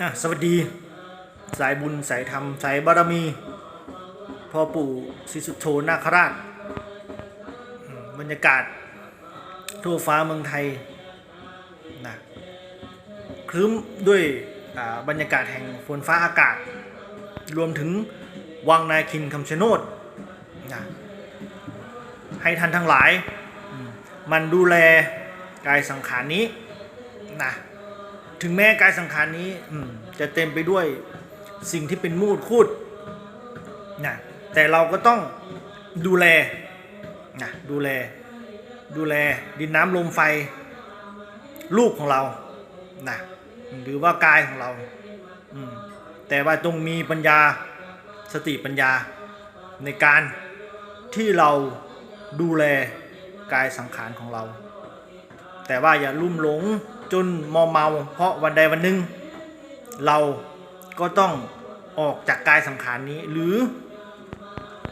อะสวัสดี สายบุญสายธรรมสายบารมีพ่อปู่ศรีสุโธนาคราช บรรยากาศ ทั่วฟ้าเมืองไทยนะครึ้มด้วยบรรยากาศแห่งฝนฟ้าอากาศ รวมถึงวังนาคินคำชะโนดนะให้ท่านทั้งหลาย มันดูแลกายสังขารนี้นะ ถึงแม้กายสังขารนี้อืจะเต็มไปด้วยสิ่งที่เป็นมูดคูดนะแต่เราก็ต้องดูแลนะดูแล ดูแลดินน้ำลมไฟ ลูกของเรานะหรือว่ากายของเรา แต่ว่าต้องมีปัญญาสติปัญญาในการที่เราดูแลกายสังขารของเรา แต่ว่าอย่าลุ่มหลง จนมอมเมา เพราะวันใดวันหนึ่งเราก็ต้องออกจากกายสังขารนี้ หรือ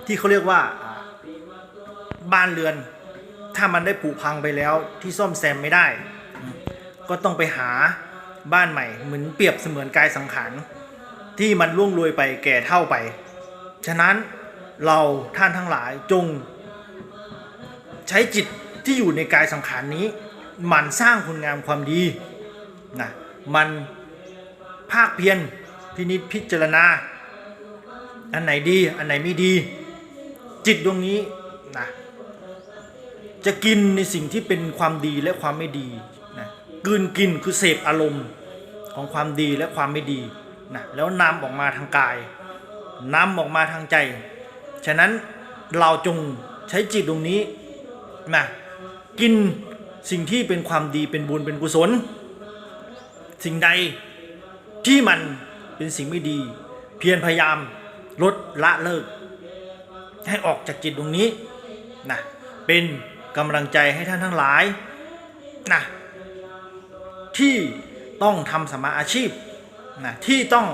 ที่เขาเรียกว่าบ้านเรือน ถ้ามันได้ผุพังไปแล้วที่ซ่อมแซมไม่ได้ ก็ต้องไปหาบ้านใหม่ เหมือนเปรียบเสมือนกายสังขารที่มันล่วงโรยไปแก่เท่าไป ฉะนั้นเราท่านทั้งหลายจง ใช้จิตที่อยู่ในกายสังขารนี้ หมันสร้างคุณงามความดีนะมันภาคเพียรพินิจพิจารณา อันไหนดี อันไหนไม่ดี จิตดวงนี้นะจะกินในสิ่งที่เป็นความดีและความไม่ดีนะกืนกินคือเสพอารมณ์ของความดีและความไม่ดีนะแล้วนำออกมาทางกายนำออกมาทางใจ ฉะนั้นเราจงใช้จิตดวงนี้นะกิน สิ่งที่เป็นความดีเป็นบุญเป็นกุศล สิ่งใดที่มันเป็นสิ่งไม่ดี เพียรพยายามลดละเลิก ให้ออกจากจิตตรงนี้นะเป็นกำลังใจให้ท่านทั้งหลายนะที่ต้องทำสมมาอาชีพนะที่ต้อง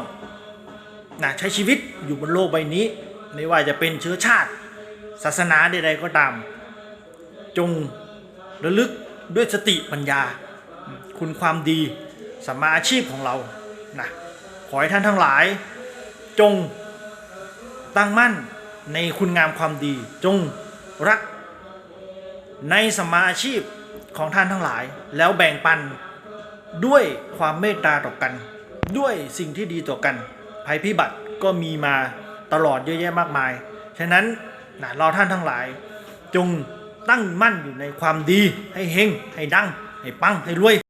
นะใช้ชีวิตอยู่บนโลกใบนี้ ไม่ว่าจะเป็นเชื้อชาติ ศาสนาใดๆก็ตาม จงระลึก ด้วยสติปัญญา คุณความดีสัมมาอาชีพของเรานะขอให้ท่านทั้งหลาย จงตั้งมั่นในคุณงามความดี จงรักในสัมมาอาชีพของท่านทั้งหลาย แล้วแบ่งปันด้วยความเมตตาต่อกัน ด้วยสิ่งที่ดีต่อกัน ภัยพิบัติก็มีมาตลอดเยอะแยะมากมาย ฉะนั้นนะเราท่านทั้งหลายจง ตั้งมั่นอยู่ในความดีให้เฮงให้ดัง ให้ปัง ให้รวย